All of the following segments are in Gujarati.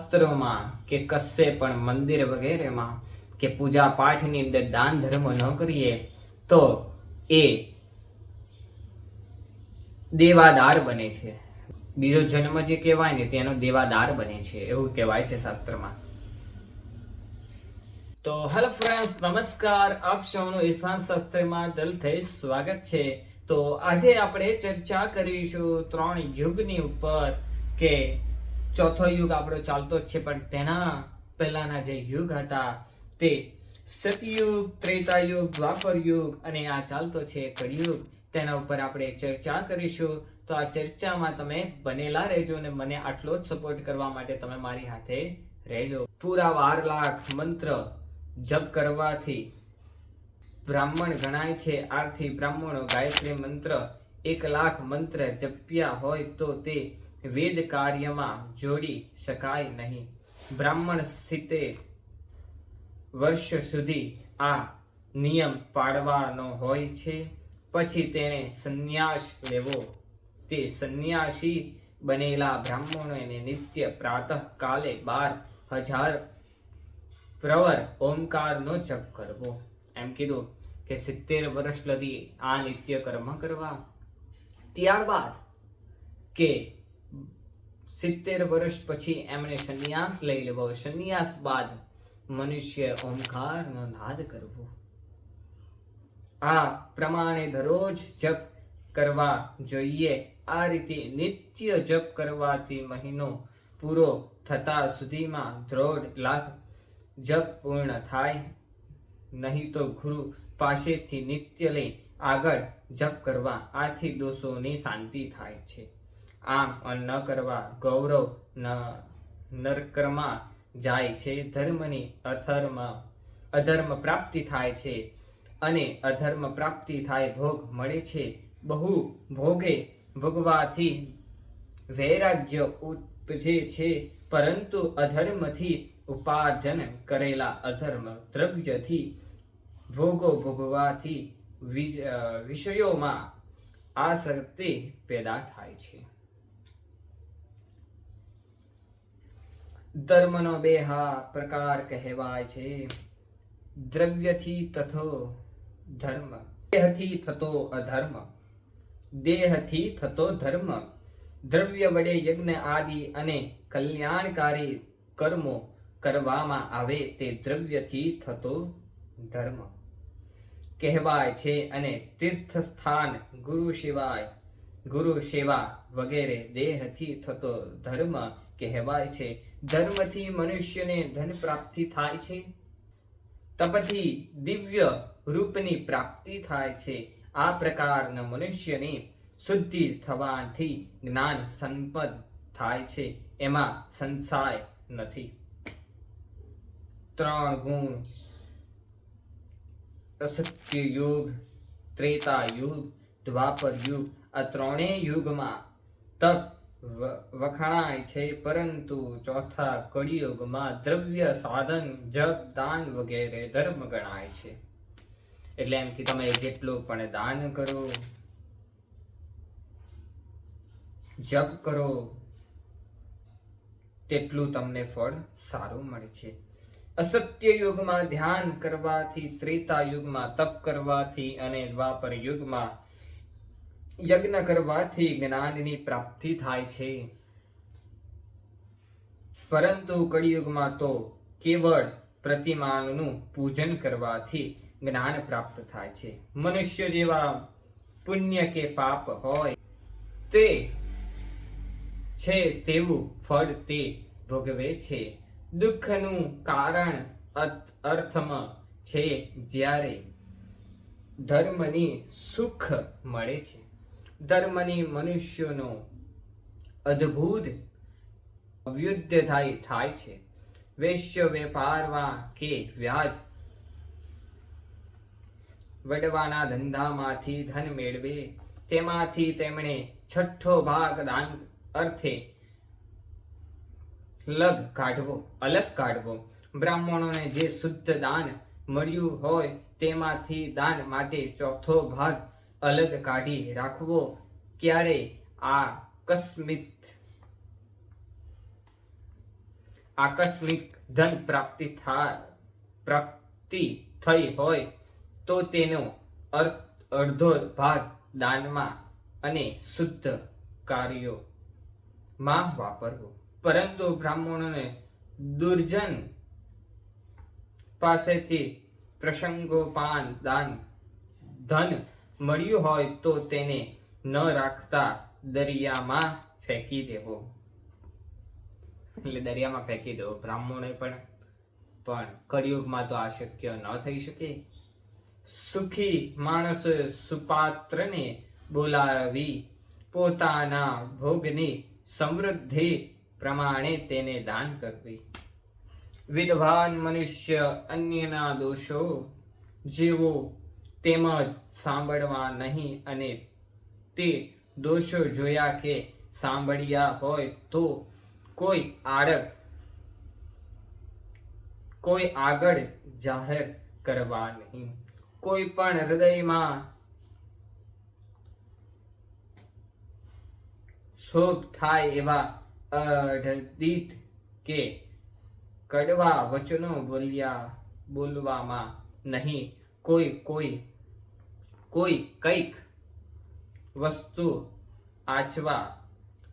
શાસ્ત્રોમાં કે કશે પણ મંદિર વગેરેમાં કે પૂજા પાઠની અંદર દાન ધર્મ ન કરીએ, તો એ દેવાદાર બને છે. બીજો જન્મ જે કહેવાય ને, તેનો દેવાદાર બને છે. એવું કહેવાય છે શાસ્ત્રમાં. તો હેલો ફ્રેન્ડ્સ નમસ્કાર. આપ સૌનું ઈશાન શાસ્ત્રમાં દિલથી સ્વાગત છે. તો આજે આપણે ચર્ચા કરીશું ત્રણ યુગની ઉપર કે ચોથો યુગ આપણો ચાલતો જ છે, પણ તેના પહેલાના જે યુગ હતા તે સતયુગ, ત્રેતાયુગ દ્વાપર યુગ અને આ ચાલતો છે કળિયુગ, તેના ઉપર આપણે ચર્ચા કરીશું. તો આ ચર્ચામાં તમે બનેલા રહેજો અને મને આટલો જ સપોર્ટ કરવા માટે તમે મારી હાથે રહેજો. પૂરા બાર લાખ મંત્ર જપ કરવાથી બ્રાહ્મણ ગણાય છે. આરથી બ્રાહ્મણો ગાયત્રી મંત્ર એક લાખ મંત્ર જપ્યા હોય તો તે વેદ કાર્યમાં જોડી શકાય નહીં. બ્રાહ્મણ સ્થિતે વર્ષ સુધી આ નિયમ પાડવાનો હોય છે. પછી તેણે સંન્યાસ લેવો. તે સંન્યાસી બનેલા બ્રાહ્મણોને નિત્ય પ્રાતઃ કાલે બાર હજાર પ્રવર ઓમકારનો જપ કરવો. એમ કીધું કે સિત્તેર વર્ષ લગી આ નિત્ય કર્મ કરવા. ત્યારબાદ કે સિત્તેર વર્ષ પછી એમણે સંન્યાસ લઈ લેવો. સંન્યાસ બાદ મનુષ્ય ઓમકારનો નાદ કરવો. આ પ્રમાણે દરરોજ જપ કરવા જોઈએ. આ રીતે નિત્ય જપ કરવાથી મહિનો પૂરો થતા સુધીમાં દોઢ લાખ જપ પૂર્ણ થાય. નહીં તો ગુરુ પાસેથી નિત્ય લઈ આગળ જપ કરવા આથી દોષોની શાંતિ થાય છે. આમ ન કરવા ગૌરવ નરકમાં જાય છે. ધર્મની અધર્મ અધર્મ પ્રાપ્તિ થાય છે અને અધર્મ પ્રાપ્તિ થાય ભોગ મળે છે. બહુ ભોગે ભોગવાથી વૈરાગ્ય ઉપજે છે. પરંતુ અધર્મથી ઉપાર્જન કરેલા અધર્મ દ્રવ્યથી ભોગો ભોગવાથી વિષયોમાં આસક્તિ પેદા થાય છે. ધર્મનો બે હા પ્રકાર કહેવાય છે દ્રવ્યથી તથો ધર્મ દેહથી થતો અધર્મ દેહથી થતો ધર્મ દ્રવ્ય વડે યજ્ઞ આદિ અને કલ્યાણકારી કર્મો કરવામાં આવે તે દ્રવ્યથી થતો ધર્મ કહેવાય છે અને તીર્થસ્થાન ગુરુ સિવાય ગુરુ સેવા વગેરે દેહથી થતો ધર્મ કહેવાય છે ધર્મથી મનુષ્યને ધન પ્રાપ્તિ થાય છે. તપથી દિવ્ય રૂપની પ્રાપ્તિ થાય છે. આ પ્રકારના મનુષ્યને શુદ્ધિ થવાથી જ્ઞાન સંપદ થાય છે. એમાં સંશય નથી. ત્રણ ગુણ. અસત્ય યુગ, ત્રેતા યુગ, દ્વાપર યુગ આ ત્રણેય યુગમાં તપ વખણાય છે, પરંતુ ચોથા કળિયુગમાં દ્રવ્ય સાધન, જપ, દાન વગેરે ધર્મ ગણાય છે. એટલે એમ કે તમે જેટલું પણ દાન કરો, જપ કરો, તેટલું તમને ફળ સારું મળે છે. અસત્ય યુગમાં ધ્યાન કરવાથી, ત્રેતા યુગમાં તપ કરવાથી અને દ્વાપર યુગમાં યજ્ઞ કરવાથી જ્ઞાનની પ્રાપ્તિ થાય છે. પરંતુ કળિયુગમાં તો કેવળ પ્રતિમાનું પૂજન કરવાથી જ્ઞાન પ્રાપ્ત થાય છે. મનુષ્ય જેવા પુણ્ય કે પાપ હોય, તે છે તેવું ફળ તે ભોગવે છે. દુઃખનું કારણ અર્થ- અર્થમાં છે જ્યારે ધર્મની સુખ મળે છે. ધર્મની મનુષ્યનો અદ્ભુત અભ્યુદય થાય છે. વૈશ્ય વેપારમાં કે વ્યાજ વડવાના ધંધામાંથી ધન મેળવે, તેમાંથી તેમણે છઠ્ઠો ભાગ દાન અર્થે લગ કાઢવો, અલગ કાઢવો. બ્રાહ્મણોને જે શુદ્ધ દાન મળ્યું હોય, તેમાંથી દાન માટે ચોથો ભાગ અલગ કાઢી રાખવો ક્યારે? આ આકસ્મિક ધન પ્રાપ્તિ થા, પ્રાપ્તિ થઈ હોય તો તેનો અર્થ અડધો ભાગ દાનમાં અને શુદ્ધ કાર્યોમાં વાપરવો. પરંતુ બ્રાહ્મણોને દુર્જન પાસેથી પ્રસંગોપાન, દાન, ધન મળ્યું હોય તો તેને ન રાખતા દરિયામાં ફેંકી દેવો. એટલે દરિયામાં ફેંકી દેવો. બ્રાહ્મણે પણ પણ કળિયુગમાં તો આ શક્ય ન થઈ શકે. સુખી માણસ સુપાત્રને બોલાવી પોતાના ભોગની સમૃદ્ધિ પ્રમાણે તેને દાન કરવી. વિદ્વાન મનુષ્ય અન્યના દોષો જેવો તેમજ સાંભળવા નહીં અને તે દોષો જોયા કે સાંભળ્યા હોય તો કોઈ આડક, કોઈ આગળ જાહેર કરવા નહીં. કોઈ પણ હૃદયમાં શોભ થાય એવા અઢદિત કે કડવા વચનો બોલ્યા, બોલવામાં નહીં. કોઈ કોઈ કોઈ કંઈક વસ્તુ આચવા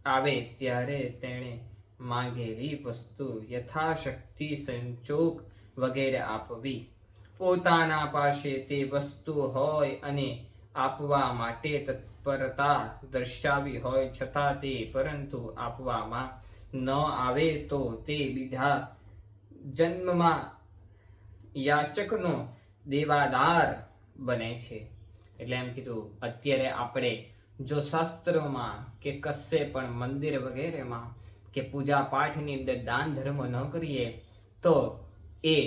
આવે ત્યારે તેણે માંગેલી વસ્તુ યથાશક્તિ સંચોક વગેરે આપવી. પોતાના પાસે તે વસ્તુ હોય અને આપવા માટે તત્પરતા દર્શાવી હોય છતાં તે પરંતુ આપવામાં ન આવે તો તે બીજા જન્મમાં યાચકનો દેવાદાર બને છે. એટલે એમ કીધું, અત્યારે આપણે જો શાસ્ત્રોમાં કે કશે પણ મંદિર વગેરેમાં કે પૂજા પાઠની અંદર દાન ધર્મ ન કરીએ, તો એ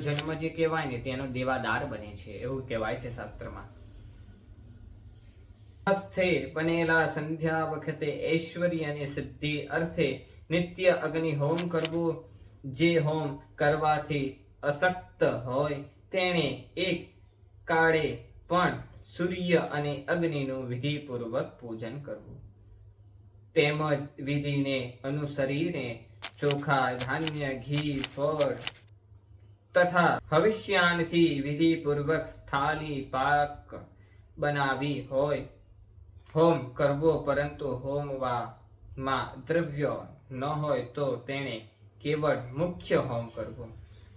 જન્મ જે કહેવાય ને તેનો દેવાદાર બને છે. એવું કહેવાય છે શાસ્ત્રમાં. સ્વસ્થે બનેલા સંધ્યા વખતે ઐશ્વર્ય અને સિદ્ધિ અર્થે નિત્ય અગ્નિ હોમ કરવું, જે હોમ કરવાથી અશક્ત હોય, તેણે એક કાળે પણ સૂર્ય અને અગ્નિનું વિધિપૂર્વક પૂજન કરવું. તેમજ વિધિને અનુસરીને ચોખા, ધાન્ય ઘી, ફળ તથા હવિષ્યાનથી વિધિપૂર્વક સ્થાલી પાક બનાવી હોય. હોમ કરવો પરંતુ હોમવામાં દ્રવ્ય ન હોય તો તેણે કેવળ મુખ્ય હોમ કરવો.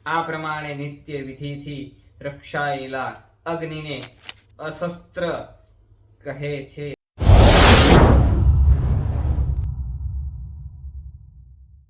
આ પ્રમાણે નિત્ય વિધિથી રક્ષાયેલા અગ્નિને અશસ્ત્ર કહે છે.